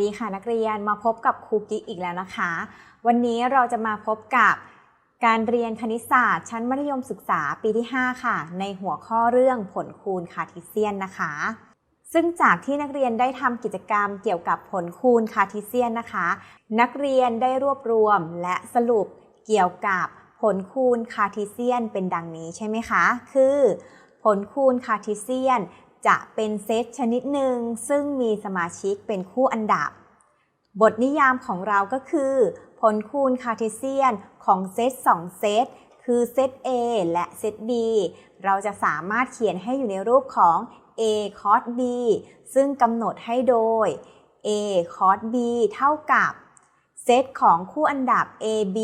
ดีค่ะนักเรียนมาพบกับครูกิ๊กอีกแล้วนะคะ วันนี้เราจะมาพบกับการเรียนคณิตศาสตร์ชั้นมัธยมศึกษาปีที่ 5 ค่ะ ในหัวข้อเรื่องผลคูณคาร์ทีเซียนนะคะ ซึ่งจากที่นักเรียนได้ทำกิจกรรมเกี่ยวกับผลคูณคาร์ทีเซียนนะคะ นักเรียนได้รวบรวมและสรุปเกี่ยวกับผลคูณคาร์ทีเซียนเป็นดังนี้ใช่ไหมคะ คือ ผลคูณคาร์ทีเซียน จะเป็นเซตชนิดหนึ่งซึ่งมีสมาชิกเป็นคู่อันดับ บทนิยามของเราก็คือ ผลคูณคาร์ทีเซียนของเซต2เซตคือเซต A และเซต B เราจะสามารถเขียนให้อยู่ในรูปของ A cos B ซึ่งกำหนดให้โดย A cos B เท่ากับเซตของคู่อันดับ AB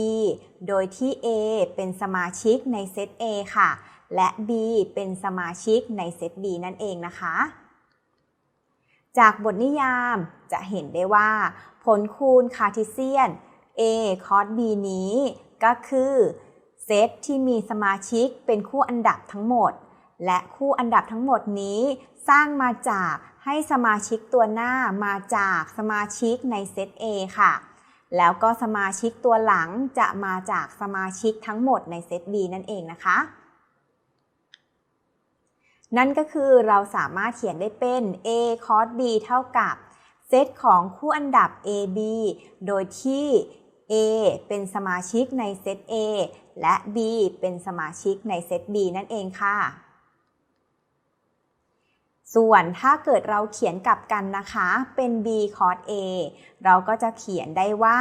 โดยที่ A เป็นสมาชิกในเซต A ค่ะ และ B เป็นสมาชิกในเซต B นั่นเองนะคะ จากบทนิยามจะเห็นได้ว่า ผลคูณคาร์ทีเซียน A cos B นี้ก็คือเซตที่มีสมาชิกเป็นคู่อันดับทั้งหมด และคู่อันดับทั้งหมดนี้สร้างมาจากให้สมาชิกตัวหน้ามาจากสมาชิกในเซต A ค่ะ แล้วก็สมาชิกตัวหลังจะมาจากสมาชิกทั้งหมดในเซต B นั่นเองนะคะ นั่นก็คือเราสามารถเขียนได้เป็น A cos B เท่ากับเซตของคู่อันดับ AB โดยที่ A เป็นสมาชิกในเซต A และ B เป็นสมาชิกในเซต B นั่นเองค่ะ ส่วนถ้าเกิดเราเขียนกลับกันนะคะ เป็น B cos A เราก็จะเขียนได้ว่า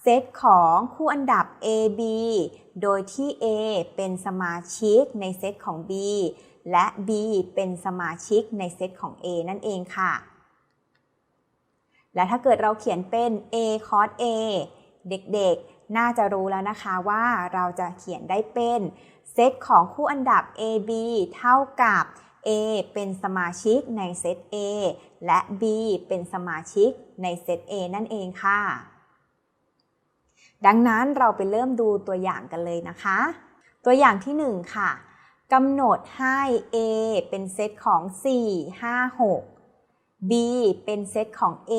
เซตของคู่อันดับ AB โดยที่ A เป็นสมาชิกในเซตของ B และ B เป็นสมาชิกในเซตของ A นั่นเองค่ะ และถ้าเกิดเราเขียนเป็น A cos A เด็กๆ น่าจะรู้แล้วนะคะว่าเราจะเขียนได้เป็นเซตของคู่อันดับ AB เท่ากับ A เป็นสมาชิกในเซต A และ B เป็นสมาชิกในเซต A นั่นเองค่ะ ดังนั้นเราไปเริ่มดูตัวอย่างกันเลยนะคะ ตัวอย่างที่ 1 ค่ะ กำหนดให้ A เป็นเซตของ 4 5 6 B เป็นเซตของ A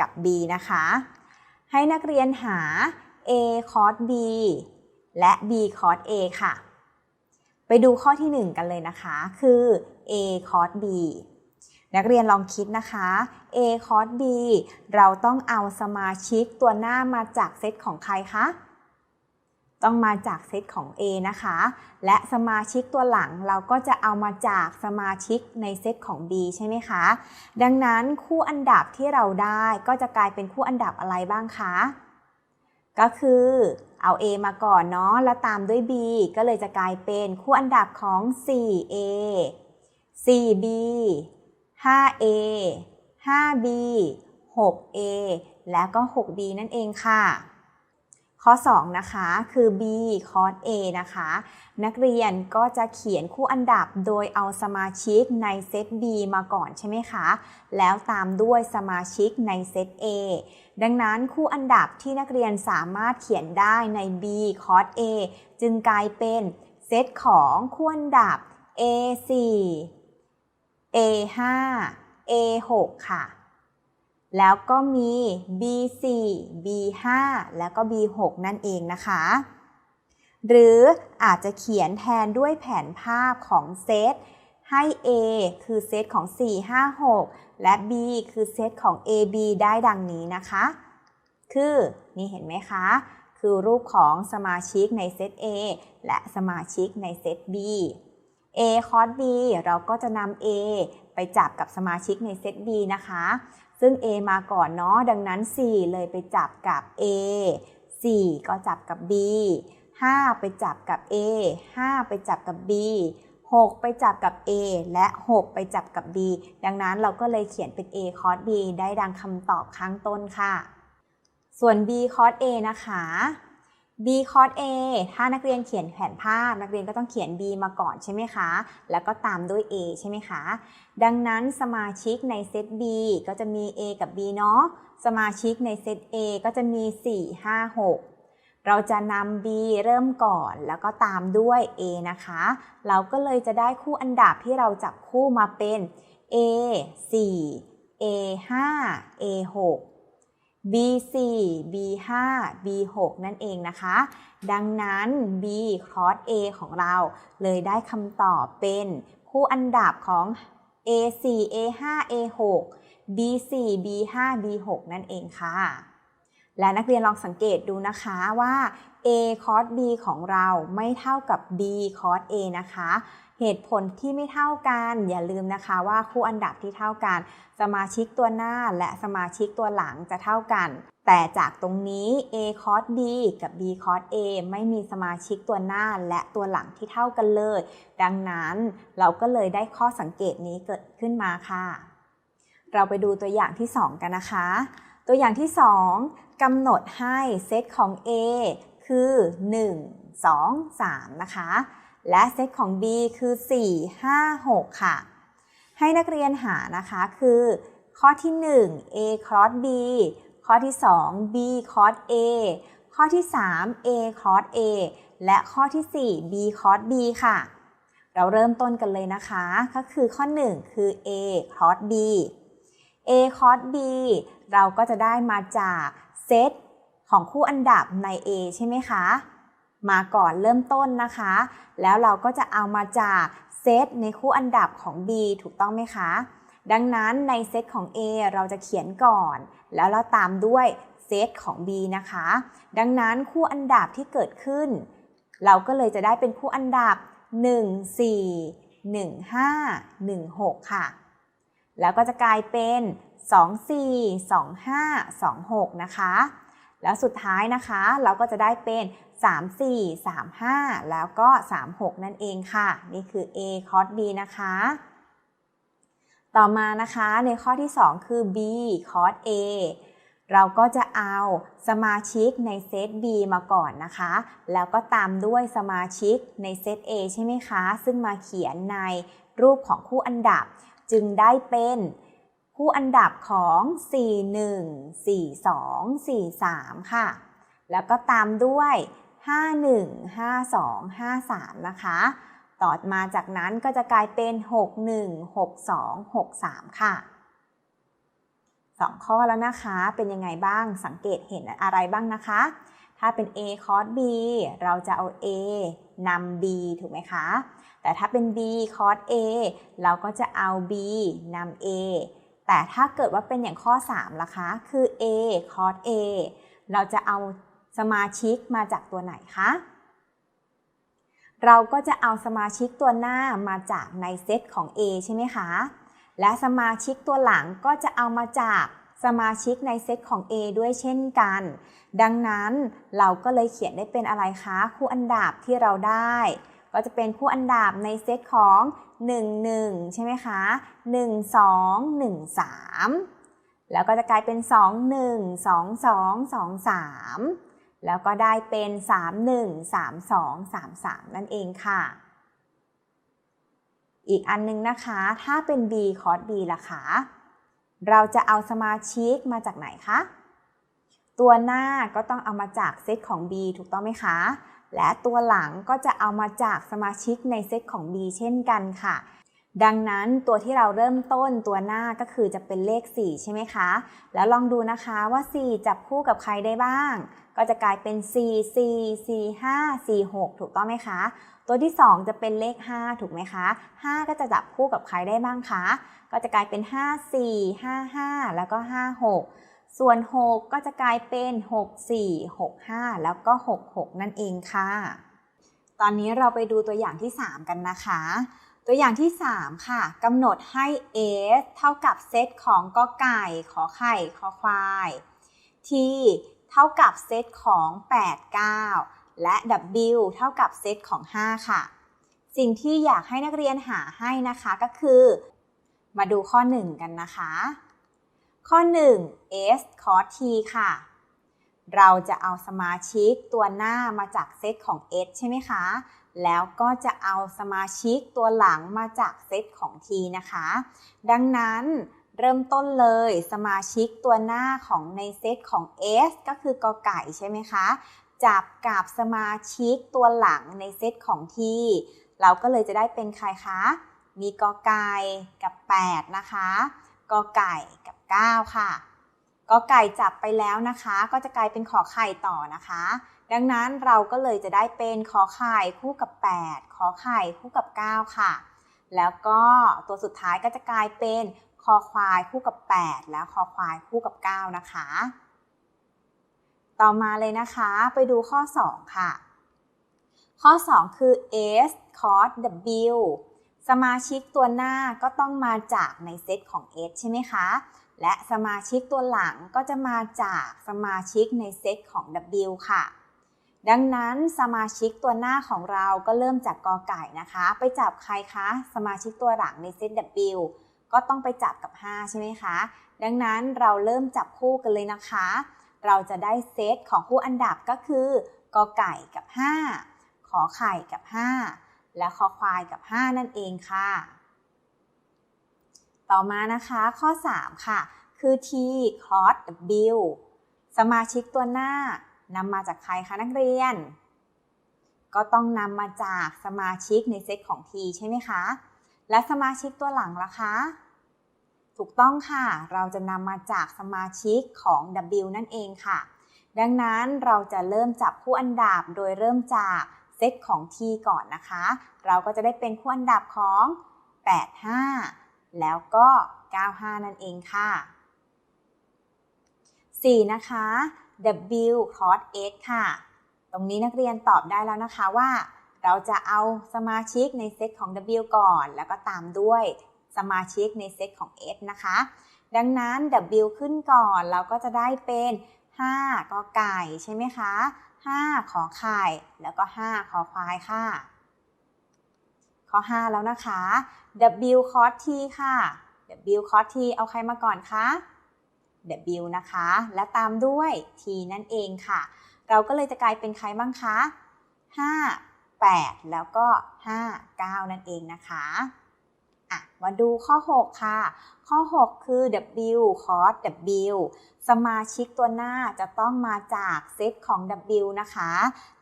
กับ B นะคะ ให้นักเรียนหา A cos B และ B cos A ค่ะ ไปดูข้อที่ 1 กันเลยนะคะ คือ A cos B นักเรียนลองคิดนะคะ A cos B เราต้องเอาสมาชิกตัวหน้ามาจากเซตของใครคะ ต้องมาจากเซตของ A นะคะ และสมาชิกตัวหลังเราก็จะเอามาจากสมาชิกในเซตของ B ใช่ไหมคะ ดังนั้นคู่อันดับที่เราได้ก็จะกลายเป็นคู่อันดับอะไรบ้างคะ ก็คือเอา A มาก่อนเนาะ แล้วตามด้วย B ก็เลยจะกลายเป็นคู่อันดับของ 4A 4B 5A 5B 6A แล้วก็ 6B นั่นเองค่ะ ข้อ 2 นะคะ คือ B cos A นะคะ นักเรียนก็จะเขียนคู่อันดับโดยเอาสมาชิกในเซต B มาก่อนใช่ไหมคะ แล้วตามด้วยสมาชิกในเซต A ดังนั้นคู่อันดับที่นักเรียนสามารถเขียนได้ใน B cos A จึงกลายเป็นเซตของคู่อันดับ A4 A5 A6 ค่ะ แล้วก็มี B4 B5 แล้วก็ B6 นั่นเองนะคะ หรืออาจจะเขียนแทนด้วยแผนภาพของเซตให้ A คือเซตของ 4 5 6 และ B คือเซตของ AB ได้ดังนี้นะคะ คือนี่เห็นไหมคะ คือรูปของสมาชิกในเซต A และสมาชิกในเซต B A cos B เราก็จะนำ A ไปจับกับสมาชิกในเซต B นะคะ ซึ่ง A มาก่อนเนาะ ดังนั้น 4 เลยไปจับกับ A 4 ก็จับกับ B 5 ไปจับกับ A 5 ไปจับกับ B 6 ไปจับกับ A และ 6 ไปจับกับ B ดังนั้นเราก็เลยเขียนเป็น A cos B ได้ดังคำตอบข้างต้นค่ะ ส่วน B cos A นะคะ B cos A ถ้านักเรียนเขียนแผนภาพ นักเรียนก็ต้องเขียน B มาก่อนใช่ไหมคะ แล้วก็ตามด้วย A ใช่ไหมคะ ดังนั้นสมาชิกในเซต B ก็จะมี A กับ B เนาะ สมาชิกในเซต A ก็จะมี 4 5 6 เราจะนำ B เริ่มก่อนแล้วก็ตามด้วย A นะคะ เราก็เลยจะได้คู่อันดับที่เราจับคู่มาเป็น A 4 A 5 A 6 B4 B5 B6 นั่นเองนะคะ ดังนั้น B cross A ของเราเลยได้คำตอบเป็นคู่อันดับของ A4 A5 A6 B4 B5 B6 นั่นเองค่ะ และนักเรียนลองสังเกตดูนะคะว่า A cos B ของเราไม่เท่ากับ B cos A นะคะ เหตุผลที่ไม่เท่ากันอย่าลืมนะคะว่าคู่อันดับที่เท่ากัน สมาชิกตัวหน้าและสมาชิกตัวหลังจะเท่ากัน แต่จากตรงนี้ A cos B กับ B cos A ไม่มีสมาชิกตัวหน้าและตัวหลังที่เท่ากันเลย ดังนั้นเราก็เลยได้ข้อสังเกตนี้เกิดขึ้นมาค่ะ เราไปดูตัวอย่างที่ 2 กันนะคะ ตัวอย่างที่ 2กำหนดให้เซตของ A คือ 1 2 3 นะคะ และเซตของ B คือ 4 5 6 ค่ะ ให้นักเรียนหานะคะคือ ข้อที่ 1 A cross B ข้อที่ 2 B cos A ข้อที่ 3 A cos A และข้อที่ 4 B cos B ค่ะ เราเริ่มต้นกันเลยนะคะ ก็คือข้อ 1 คือ A cos B A cos B เราก็จะได้มาจากเซตของคู่อันดับใน A ใช่ไหมคะ มาก่อนเริ่มต้นนะคะ แล้วเราก็จะเอามาจากเซตในคู่อันดับของ B ถูกต้องไหมคะ ดังนั้นในเซตของ A เราจะเขียนก่อน แล้วเราตามด้วยเซตของ B นะคะ ดังนั้นคู่อันดับที่เกิดขึ้น เราก็เลยจะได้เป็นคู่อันดับ 1 4 1 5 1 6 ค่ะ แล้วก็จะกลายเป็น 2 4 2 5 2 6 นะคะ แล้วสุดท้ายนะคะ เราก็จะได้เป็น 3 4 3 5 แล้วก็ 3 6 นั่นเองค่ะ นี่คือ A cos B นะคะ ต่อมานะคะในข้อที่ 2 คือ B cos A เราก็จะเอาสมาชิกในเซต B มาก่อนนะคะ แล้วก็ตามด้วยสมาชิกในเซต A ใช่ไหมคะ ซึ่งมาเขียนในรูปของคู่อันดับ จึงได้เป็นคู่อันดับของ 41 42 43 ค่ะ แล้วก็ตามด้วย 51 52 53 นะคะ ต่อมาจากนั้นก็จะกลายเป็น 61 62 63 ค่ะ 2 ข้อแล้วนะคะ เป็นยังไงบ้าง สังเกตเห็นอะไรบ้างนะคะ ถ้าเป็น A cos B เราจะเอา A นำ B ถูกไหมคะ แต่ถ้าเป็น B cos A เราก็จะเอา B นำ A แต่ถ้าเกิดว่าเป็นอย่างข้อ 3 ล่ะคะ คือ A cos A เราจะเอาสมาชิกมาจากตัวไหนคะ เราก็จะเอาสมาชิกตัวหน้ามาจากในเซตของ A ใช่ไหมคะ และสมาชิกตัวหลังก็จะเอามาจากสมาชิกในเซตของ A ด้วยเช่นกัน ดังนั้นเราก็เลยเขียนได้เป็นอะไรคะ คู่อันดับที่เราได้ ก็จะเป็นคู่อันดับในเซตของ 1 1 ใช่ไหมคะ 1 2 1 3 แล้วก็จะกลายเป็น 2 1 2 2 2 3 แล้วก็ได้เป็น 3 1 3 2 3 3 นั่นเองค่ะ อีกอันนึงนะคะ ถ้าเป็น B cos B ล่ะคะ เราจะเอาสมาชิกมาจากไหนคะ ตัวหน้าก็ต้องเอามาจากเซตของ B ถูกต้องไหมคะ และตัวหลังก็จะเอามาจากสมาชิกในเซตของ B เช่นกันค่ะดังนั้นตัวที่เราเริ่มต้นตัวหน้าก็คือจะเป็นเลข 4 ใช่ไหมคะ แล้วลองดูนะคะว่า 4 จับคู่กับใครได้บ้าง ก็จะกลายเป็น4 4 4 5 4 6ถูกต้องไหมคะ ตัวที่ 2 จะเป็นเลข 5 ถูกไหมคะ 5 ก็จะจับคู่กับใครได้บ้างคะ ก็จะกลายเป็น 5 4 5 5 แล้วก็ 5 6 ส่วน 6 ก็จะกลายเป็น 6 4 6 5 แล้วก็ 6 6 นั่นเองค่ะ ตอนนี้เราไปดูตัวอย่างที่ 3 กันนะคะตัวอย่างที่ 3 ค่ะกำหนดให้ s เท่ากับเซตของกอไก่ ขอไข่ ขอควาย t เท่ากับเซตของ 8 9 และ w เท่ากับเซตของ 5 ค่ะ สิ่งที่อยากให้นักเรียนหาให้นะคะก็คือ มาดูข้อ 1 กันนะคะ ข้อ 1 s cos t ค่ะ เราจะเอาสมาชิกตัวหน้ามาจากเซตของ s ใช่ไหมคะ แล้วก็จะเอาสมาชิกตัวหลังมาจากเซตของ t นะคะ ดังนั้น เริ่มต้นเลยสมาชิกตัวหน้าของในเซตของ s ก็คือกอไก่ใช่ไหมคะ จับกับสมาชิกตัวหลังในเซตของ t เราก็เลยจะได้เป็นใครคะ มีกอไก่กับ 8 นะคะกอไก่กับ 9 ค่ะก็ไก่จับไปแล้วนะคะ ก็จะกลายเป็นขอไข่ต่อนะคะ ดังนั้นเราก็เลยจะได้เป็นขอไข่คู่กับ 8 ขอไข่คู่กับ 9 ค่ะ แล้วก็ตัวสุดท้ายก็จะกลายเป็น คอควายคู่กับ 8 แล้วคอควายคู่กับ 9 นะคะ ต่อมาเลยนะคะ ไปดูข้อ 2 ค่ะ ข้อ 2 คือ s cos w สมาชิกตัวหน้าก็ต้องมาจากในเซตของ s ใช่ไหมคะ และสมาชิกตัวหลังก็จะมาจากสมาชิกในเซตของ w ค่ะ ดังนั้นสมาชิกตัวหน้าของเราก็เริ่มจากกอไก่นะคะ ไปจับใครคะ สมาชิกตัวหลังในเซต w ก็ต้องไปจับกับ 5 ใช่ไหมคะ ดังนั้นเราเริ่มจับคู่กันเลยนะคะ เราจะได้เซตของคู่อันดับก็คือกอไก่กับ 5 ขอไข่กับ 5 และคอควายกับ 5 นั่นเองค่ะ ต่อมานะคะข้อ 3 ค่ะ คือ t cos w สมาชิกตัวหน้านำมาจากใครคะนักเรียน ก็ต้องนำมาจากสมาชิกในเซตของ t ใช่ไหมคะ และสมาชิกตัวหลังล่ะคะ ถูกต้องค่ะ เราจะนำมาจากสมาชิกของ W นั่นเองค่ะ ดังนั้นเราจะเริ่มจับคู่อันดับโดยเริ่มจากเซตของ T ก่อนนะคะ เราก็จะได้เป็นคู่อันดับของ 8 5 แล้วก็ 9 5 นั่นเองค่ะ 4 นะคะ W cos x ค่ะ ตรงนี้นักเรียนตอบได้แล้วนะคะว่า เราจะเอาสมาชิกในเซตของ W ก่อน แล้วก็ตามด้วย สมาชิกในเซตของ S นะคะ ดังนั้น W ขึ้นก่อนเราก็จะได้เป็น 5กอไก่ใช่ไหมคะ 5 ขอไข่ แล้วก็ 5 ขอควายค่ะ ข้อ 5 แล้วนะคะ W cos t ค่ะ W cos t เอาใครมาก่อนคะ W นะคะ และตามด้วย T นั่นเองค่ะ เราก็เลยจะกลายเป็นใครบ้างคะ 5 8 แล้วก็ 5 9 นั่นเองนะคะ อะมาดูข้อ 6 ค่ะ ข้อ 6 คือ W cos W สมาชิกตัวหน้าจะต้องมาจากเซตของ W นะคะ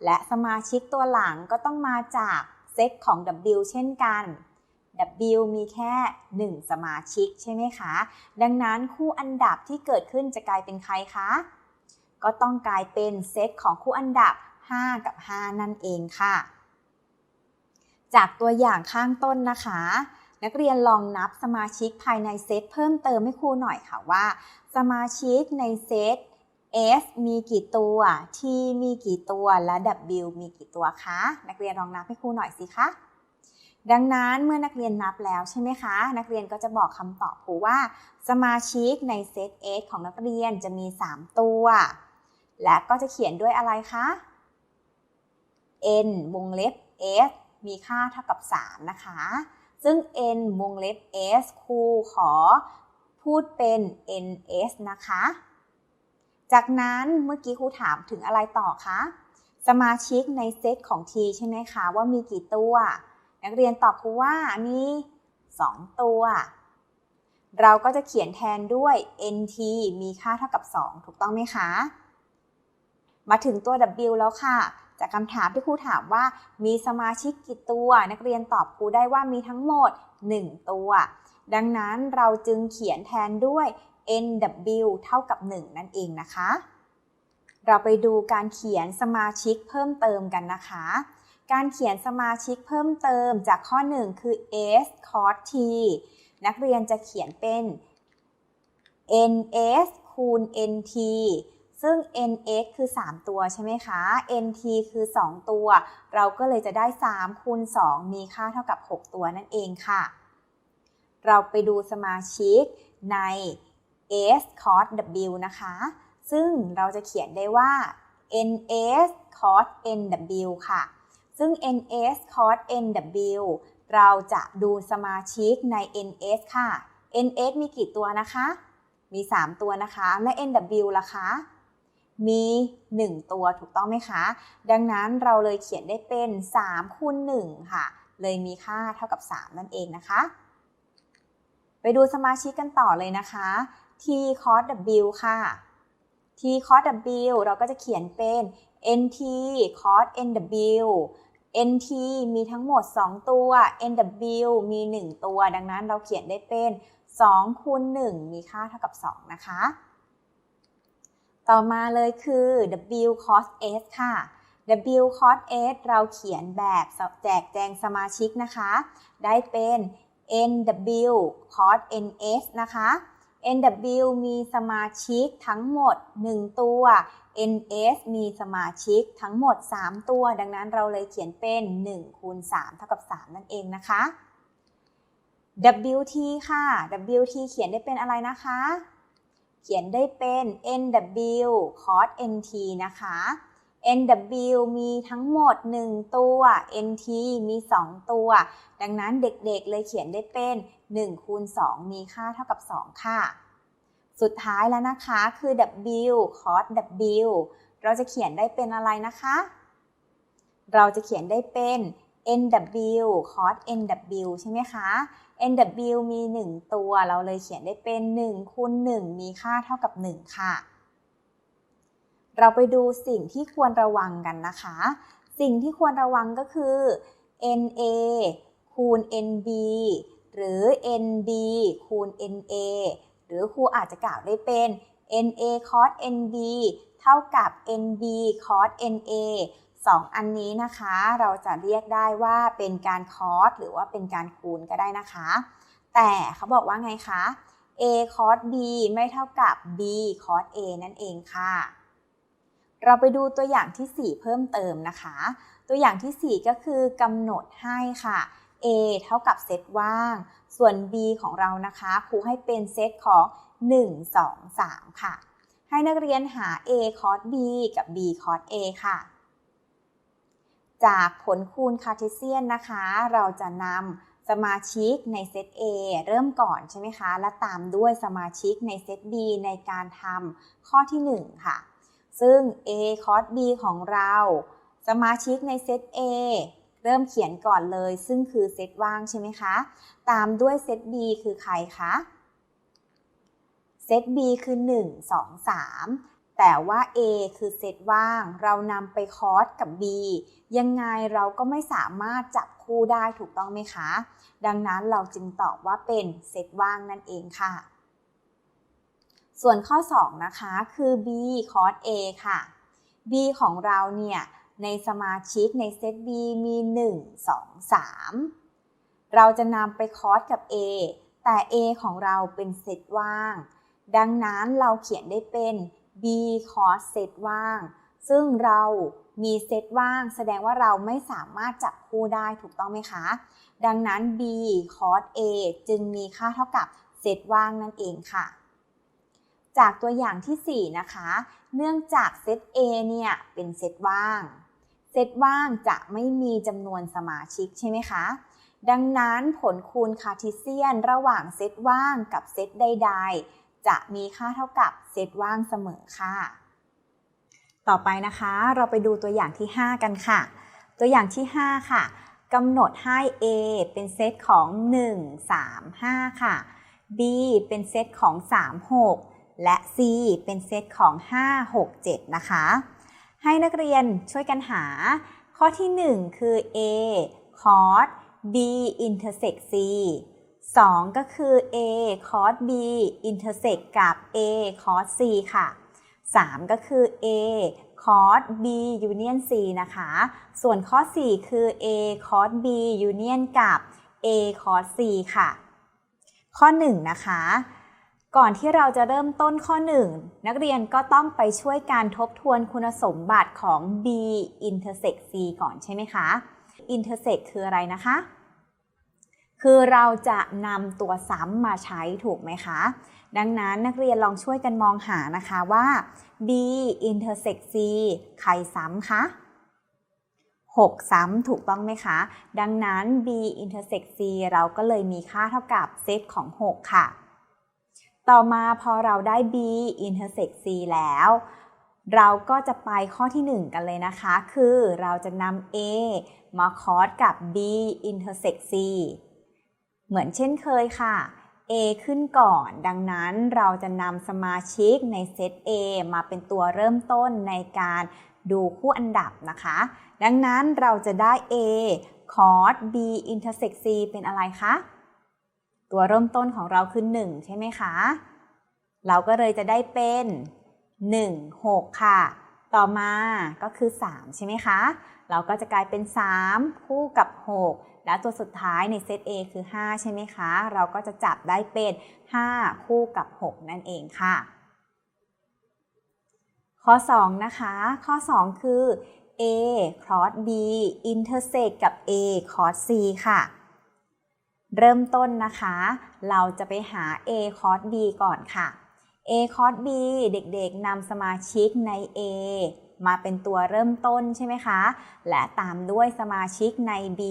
และสมาชิกตัวหลังก็ต้องมาจากเซตของ W เช่นกัน W มีแค่ 1 สมาชิกใช่ไหมคะ ดังนั้นคู่อันดับที่เกิดขึ้นจะกลายเป็นใครคะ ก็ต้องกลายเป็นเซตของคู่อันดับ 5 กับ 5 นั่นเองค่ะ จากตัวอย่างข้างต้นนะคะ นักเรียนลองนับสมาชิกภายในเซตเพิ่มเติมให้ครูหน่อยค่ะว่า สมาชิกในเซต S มีกี่ตัว T มีกี่ตัวและ W มีกี่ตัวคะ นักเรียนลองนับให้ครูหน่อยสิคะ ดังนั้นเมื่อนักเรียนนับแล้วใช่ไหมคะ นักเรียนก็จะบอกคำตอบครูว่า สมาชิกในเซต S ของนักเรียนจะมี 3 ตัว และก็จะเขียนด้วยอะไรคะ n วงเล็บ s มีค่าเท่ากับ 3 นะคะ ซึ่ง n วงเล็บ s ครูขอพูดเป็น ns นะคะ จากนั้นเมื่อกี้ครูถามถึงอะไรต่อคะ สมาชิกในเซตของ t ใช่ไหมคะ ว่ามีกี่ตัว นักเรียนตอบครูว่ามี 2 ตัว เราก็จะเขียนแทนด้วย nt มีค่าเท่ากับ 2 ถูกต้องไหมคะ มาถึงตัว w แล้วค่ะ จากคำถามที่ครูถามว่า มีสมาชิกกี่ตัว นักเรียนตอบครูได้ว่ามีทั้งหมด 1 ตัว ดังนั้นเราจึงเขียนแทนด้วย nw เท่ากับ 1 นั่นเองนะคะ เราไปดูการเขียนสมาชิกเพิ่มเติมกันนะคะ การเขียนสมาชิกเพิ่มเติมจากข้อ 1 คือ s cos t นักเรียนจะเขียนเป็น ns คูณ nt ซึ่ง nx คือ 3 ตัวใช่ไหมคะ nt คือ 2 ตัว เราก็เลยจะได้ 3 คูณ 2 มีค่าเท่ากับ 6 ตัวนั่นเองค่ะ เราไปดูสมาชิกใน s cos w นะคะ ซึ่งเราจะเขียนได้ว่า ns cos nw ค่ะ ซึ่ง ns cos nw เราจะดูสมาชิกใน ns ค่ะ ns มีกี่ตัวนะคะ มี 3 ตัวนะคะ และ nw ล่ะคะ มี 1 ตัวถูกต้องไหมคะ ดังนั้นเราเลยเขียนได้เป็น3คูณ1ค่ะ เลยมีค่าเท่ากับ 3 นั่นเองนะคะ ไปดูสมาชิกกันต่อเลยนะคะ t cos w ค่ะ t cos w เราก็จะเขียนเป็น nt cos nw nt มีทั้งหมด 2 ตัว nw มี 1 ตัว ดังนั้นเราเขียนได้เป็น2คูณ1มีค่าเท่ากับ 2 นะคะ ต่อมาเลยคือ w cos s ค่ะ w cos s เราเขียนแบบแจกแจงสมาชิกนะคะ ได้เป็น nw cos ns นะคะ nw มีสมาชิกทั้งหมด 1 ตัว ns มีสมาชิกทั้งหมด 3 ตัว ดังนั้นเราเลยเขียนเป็น1คูณ3เท่ากับ 3 นั่นเองนะคะ wt ค่ะ wt เขียนได้เป็นอะไรนะคะ เขียนได้เป็น nw cos nt นะคะ nw มีทั้งหมด 1 ตัว nt มี 2 ตัว ดังนั้นเด็กๆเลยเขียนได้เป็น 1 คูณ 2 มีค่าเท่ากับ 2 ค่ะ สุดท้ายแล้วนะคะคือ w cos w เราจะเขียนได้เป็นอะไรนะคะ เราจะเขียนได้เป็น nw cos nw ใช่ไหมคะ nw มี 1 ตัว เราเลยเขียนได้เป็น1คูณ1มีค่าเท่ากับ 1 ค่ะ เราไปดูสิ่งที่ควรระวังกันนะคะ สิ่งที่ควรระวังก็คือ na คูณ nb หรือ nb คูณ na หรือครูอาจจะกล่าวได้เป็น na cos nb เท่ากับ nb cos na สองอันนี้นะคะ เราจะเรียกได้ว่าเป็นการคอสหรือว่าเป็นการคูณก็ได้นะคะ แต่เขาบอกว่าไงคะ a cos b ไม่เท่ากับ b cos a นั่นเองค่ะ เราไปดูตัวอย่างที่ 4 เพิ่มเติมนะคะ ตัวอย่างที่ 4 ก็คือกำหนดให้ค่ะ a เท่ากับเซตว่าง ส่วน b ของเรานะคะครูให้เป็นเซตของ 1 2 3 ค่ะ ให้นักเรียนหา a cos b กับ b cos a ค่ะ จากผลคูณคาร์เทเซียนนะคะ เราจะนำสมาชิกในเซต A เริ่มก่อนใช่ไหมคะ และตามด้วยสมาชิกในเซต B ในการทำข้อที่ 1 ค่ะ ซึ่ง A cos B ของเรา สมาชิกในเซต A เริ่มเขียนก่อนเลย ซึ่งคือเซตว่างใช่ไหมคะ ตามด้วยเซต B คือใครคะ เซต B คือ 1 2 3 แต่ว่า A คือเซตว่าง เรานำไปคอสกับ B ยังไงเราก็ไม่สามารถจับคู่ได้ถูกต้องไหมคะ ดังนั้นเราจึงตอบว่าเป็นเซตว่างนั่นเองค่ะ ส่วนข้อ 2 นะคะคือ B cos A ค่ะ B ของเราเนี่ยในสมาชิกในเซต B มี 1 2 3 เราจะนำไปคอสกับ A แต่ A ของเราเป็นเซตว่าง ดังนั้นเราเขียนได้เป็น b cos เซตว่าง ซึ่งเรามีเซตว่าง แสดงว่าเราไม่สามารถจับคู่ได้ถูกต้องไหมคะ ดังนั้น b cos a จึงมีค่าเท่ากับเซตว่างนั่นเองค่ะ จากตัวอย่างที่ 4 นะคะ เนื่องจากเซต A เนี่ย เป็นเซตว่าง เซตว่างจะไม่มีจำนวนสมาชิกใช่ไหมคะ ดังนั้นผลคูณคาร์ทิเซียนระหว่างเซตว่างกับเซตใดๆ จะมีค่าเท่ากับเซตว่างเสมอค่ะ ต่อไปนะคะ เราไปดูตัวอย่างที่ 5 กันค่ะ ตัวอย่างที่ 5 ค่ะกำหนดให้ A เป็นเซตของ 1 3 5 ค่ะ B เป็นเซตของ 3 6 และ C เป็นเซตของ 5 6 7 นะคะ ให้นักเรียนช่วยกันหา ข้อที่ 1 คือ A cos B intersect C 2 ก็คือ a cos b intersect กับ a cos c ค่ะ 3 ก็คือ a cos b union c นะคะ ส่วนข้อ 4 คือ a cos b union กับ a cos c ค่ะ ข้อ 1 นะคะ ก่อนที่เราจะเริ่มต้นข้อ 1 นักเรียนก็ต้องไปช่วยการทบทวนคุณสมบัติของ b intersect c ก่อนใช่ไหมคะ intersect คืออะไรนะคะ คือเราจะนำตัวซ้ำมาใช้ถูกไหมคะ ดังนั้นนักเรียนลองช่วยกันมองหานะคะว่า b intersect c ใครซ้ำคะ6 ซ้ำถูกต้องไหมคะ ดังนั้น b intersect c เราก็เลยมีค่าเท่ากับเซตของ 6 ค่ะ ต่อมาพอเราได้ b intersect c แล้ว เราก็จะไปข้อที่ 1 กันเลยนะคะ คือเราจะนำ a มาคอสกับ b intersect c เหมือนเช่นเคยค่ะ A ขึ้นก่อน ดังนั้นเราจะนำสมาชิกในเซต A มาเป็นตัวเริ่มต้นในการดูคู่อันดับนะคะ ดังนั้นเราจะได้ A cos B intersect C เป็นอะไรคะ ตัวเริ่มต้นของเราคือ 1 ใช่ไหมคะ เราก็เลยจะได้เป็น 1 6 ค่ะ ต่อมาก็คือ 3 ใช่ไหมคะ เราก็จะกลายเป็น 3 คู่กับ 6 และตัวสุดท้ายในเซต A คือ 5 ใช่ไหมคะ เราก็จะจับได้เป็น 5 คู่กับ 6 นั่นเองค่ะ ข้อ 2 นะคะ ข้อ 2 คือ A cross B intersect กับ A cross C ค่ะ เริ่มต้นนะคะ เราจะไปหา A cross B ก่อนค่ะ A cross B เด็กๆนำสมาชิกใน A มาเป็นตัวเริ่มต้นใช่ไหมคะ และตามด้วยสมาชิกใน B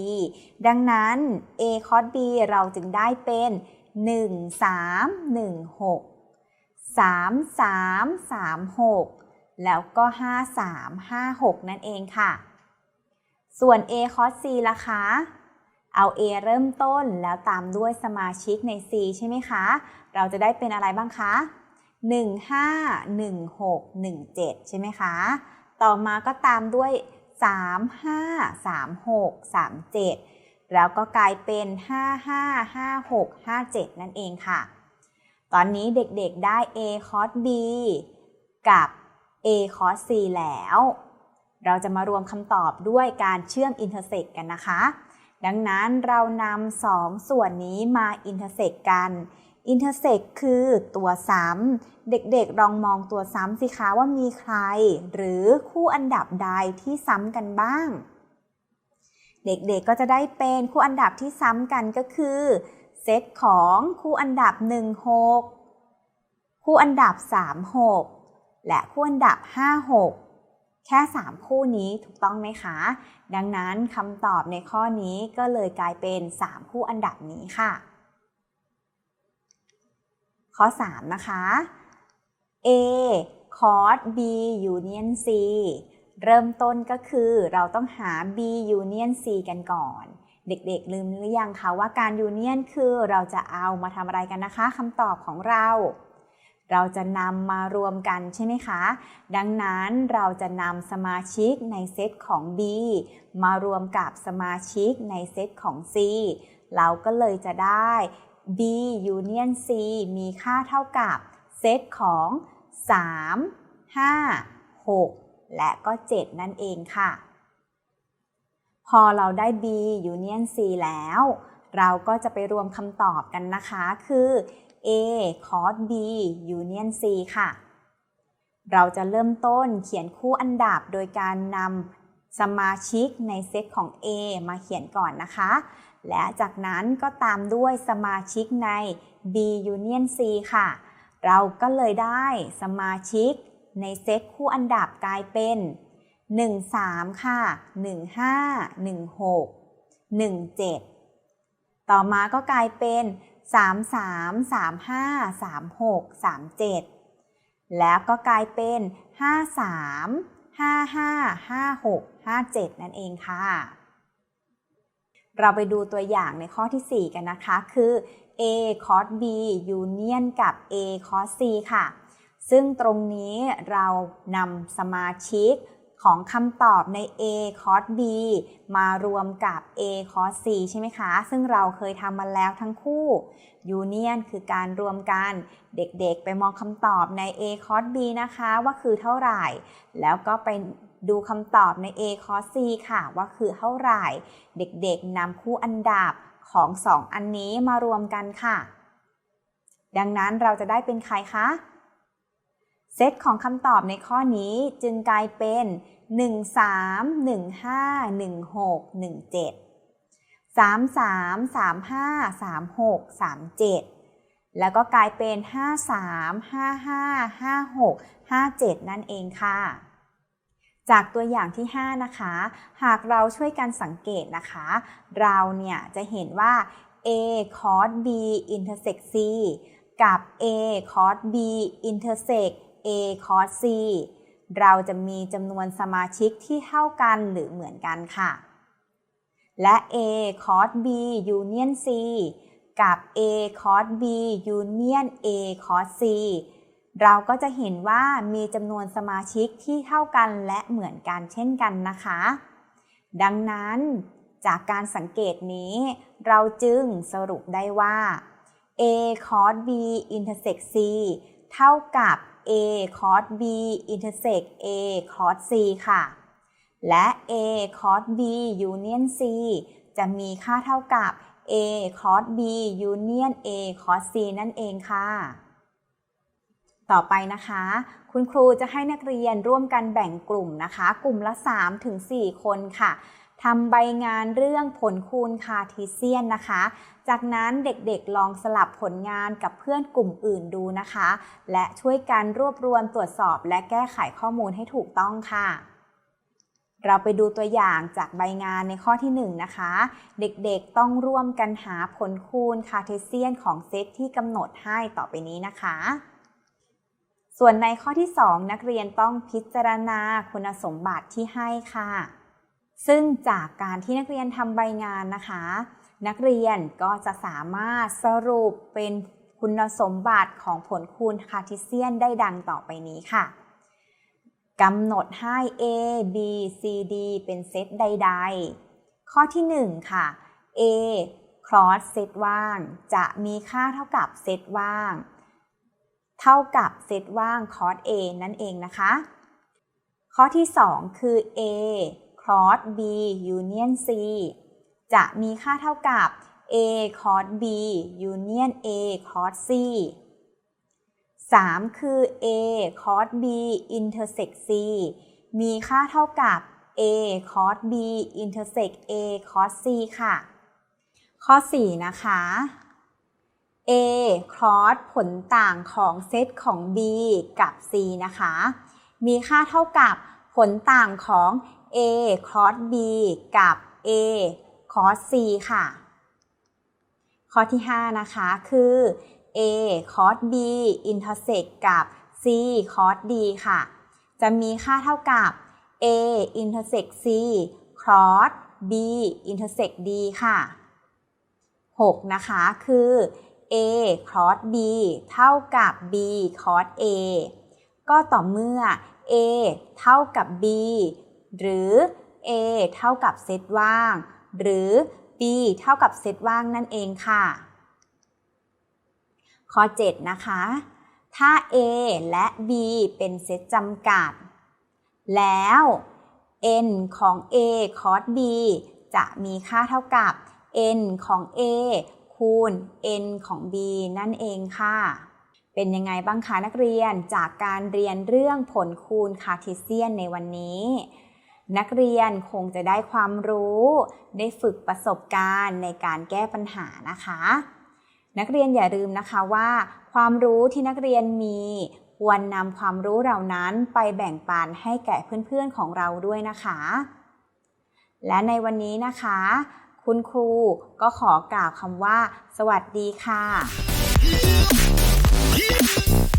ดังนั้น A cos B เราจึงได้เป็น 1 3 1 6 3 3 3 6 แล้วก็ 5 3 5 6 นั่นเองค่ะ ส่วน A cos C ล่ะคะ เอา A เริ่มต้นแล้วตามด้วยสมาชิกใน C ใช่ไหมคะ เราจะได้เป็นอะไรบ้างคะ 1 5 1 6 1 7 ใช่ไหมคะ ต่อมาก็ตามด้วย 3 5 3 6 3 7 แล้วก็กลายเป็น 5 5 5 6 5 7 นั่นเองค่ะ ตอนนี้เด็กๆได้ A cos B กับ A cos C แล้ว เราจะมารวมคำตอบด้วยการเชื่อม intersect กันนะคะ ดังนั้นเรานำสองส่วนนี้มา intersect กัน intersect คือตัวซ้ำ เด็กๆลองมองตัวซ้ำสิคะว่ามีใคร หรือคู่อันดับใดที่ซ้ำกันบ้าง เด็กๆก็จะได้เป็นคู่อันดับที่ซ้ำกันก็คือเซตของคู่อันดับ 1 6 คู่อันดับ 3 6 และคู่อันดับ 5 6แค่ 3 คู่นี้ถูกต้องไหมคะ ดังนั้นคำตอบในข้อนี้ก็เลยกลายเป็น 3 คู่อันดับนี้ค่ะ ข้อ 3 นะคะ A cos B union C เริ่มต้นก็คือเราต้องหา B union C กันก่อน เด็กๆลืมหรือยังคะว่าการ union คือเราจะเอามาทำอะไรกันนะคะคำตอบของเรา เราจะนำมารวมกันใช่ไหมคะ ดังนั้นเราจะนำสมาชิกในเซตของ B มารวมกับสมาชิกในเซตของ C เราก็เลยจะได้ B union C มีค่าเท่ากับเซตของ 3 5 6 และก็ 7 นั่นเองค่ะ พอเราได้ B union C แล้ว เราก็จะไปรวมคำตอบกันนะคะคือ A cos B union C ค่ะ เราจะเริ่มต้นเขียนคู่อันดับโดยการนำสมาชิกในเซตของ A มาเขียนก่อนนะคะ และจากนั้นก็ตามด้วยสมาชิกใน B union C ค่ะ เราก็เลยได้สมาชิกในเซตคู่อันดับกลายเป็น 1 3 ค่ะ 1 5 1 6 1 7 ต่อมาก็กลายเป็น 3 3 3 5 3 6 3 7 แล้วก็กลายเป็น 5 3 5 5 5 6 5 7 นั่นเองค่ะ เราไปดูตัวอย่างในข้อที่ 4 กันนะคะ คือ A cos B union กับ A cos C ค่ะ ซึ่งตรงนี้เรานำสมาชิกของคำตอบใน A cos B มารวมกับ A cos C ใช่ไหมคะ ซึ่งเราเคยทำมาแล้วทั้งคู่ union คือการรวมกันเด็กๆ ไปมองคำตอบใน A cos B นะคะ ว่าคือเท่าไหร่ แล้วก็ไป ดูคำตอบใน A cos C ค่ะว่าคือเท่าไหร่ เด็กๆนำคู่อันดับของ 2 อันนี้มารวมกันค่ะ ดังนั้นเราจะได้เป็นใครคะเซตของคำตอบในข้อนี้จึงกลายเป็น 1 3 1 5 1 6 1 7 3 3 3 5 3 6 3 7 แล้วก็กลายเป็น 5 3 5 5 5 6 5 7 นั่นเองค่ะ จากตัวอย่างที่ 5 นะคะ หากเราช่วยกันสังเกตนะคะ เราเนี่ยจะเห็นว่า a cos b intersect c กับ a cos b intersect a cos c เราจะมีจำนวนสมาชิกที่เท่ากันหรือเหมือนกันค่ะ และ a cos b union c กับ a cos b union a cos c เราก็จะเห็นว่ามีจำนวนสมาชิกที่เท่ากันและเหมือนกันเช่นกันนะคะ ดังนั้นจากการสังเกตนี้ เราจึงสรุปได้ว่า a cos b intersect c เท่ากับ a cos b intersect a cos c ค่ะ และ a cos b union c จะมีค่าเท่ากับ a cos b union a cos c นั่นเองค่ะ ต่อไปนะคะ คุณครูจะให้นักเรียนร่วมกันแบ่งกลุ่มนะคะ กลุ่มละ3ถึง4คนค่ะทำใบงานเรื่องผลคูณคาร์ทีเซียนนะคะ จากนั้นเด็กๆลองสลับผลงานกับเพื่อนกลุ่มอื่นดูนะคะ และช่วยกันรวบรวมตรวจสอบและแก้ไขข้อมูลให้ถูกต้องค่ะ เราไปดูตัวอย่างจากใบงานในข้อที่ 1 นะคะ เด็กๆต้องร่วมกันหาผลคูณคาร์เทเซียนของเซตที่กำหนดให้ต่อไปนี้นะคะ ส่วนในข้อที่ 2 นักเรียนต้องพิจารณาคุณสมบัติที่ให้ค่ะ ซึ่งจากการที่นักเรียนทำใบงานนะคะ นักเรียนก็จะสามารถสรุปเป็นคุณสมบัติของผลคูณคาร์ทิเซียนได้ดังต่อไปนี้ค่ะกำหนดให้ A B C D เป็นเซตใด ๆ ข้อที่ 1 ค่ะ A cross เซตว่าง จะมีค่าเท่ากับเซตว่าง เท่ากับเซตว่าง cos A นั่นเองนะคะ ข้อที่ 2 คือ A cross B union C จะมีค่าเท่ากับ A cos B union A cos C 3 คือ A cos B intersect C มีค่าเท่ากับ A cos B intersect A cos C ค่ะ ข้อ 4 นะคะ A cross ผลต่างของเซตของ B กับ C นะคะ มีค่าเท่ากับผลต่างของ A cos B กับ A cos C ค่ะ ข้อที่ 5 นะคะคือ A cos B intersect กับ C cos D ค่ะ จะมีค่าเท่ากับ A intersect C cross B intersect D ค่ะ 6 นะคะคือ A cross B เท่ากับ B cross A ก็ต่อเมื่อ A เท่ากับ B หรือ A เท่ากับเซตว่าง หรือ B เท่ากับเซตว่างนั่นเองค่ะ ข้อ 7 นะคะ ถ้า A และ B เป็นเซตจำกัด แล้ว n ของ A cos B จะมีค่าเท่ากับ n ของ A คูณ n ของ B นั่นเองค่ะ เป็นยังไงบ้างคะนักเรียนจากการเรียนเรื่องผลคูณคาร์เทเซียนในวันนี้ นักเรียนคงจะได้ความรู้ ได้ฝึกประสบการณ์ในการแก้ปัญหานะคะ นักเรียนอย่าลืมนะคะว่า ความรู้ที่นักเรียนมีควรนำความรู้เหล่านั้นไปแบ่งปันให้แก่เพื่อนๆของเราด้วยนะคะ และในวันนี้นะคะ คุณครูก็ขอกล่าวคำว่า สวัสดีค่ะ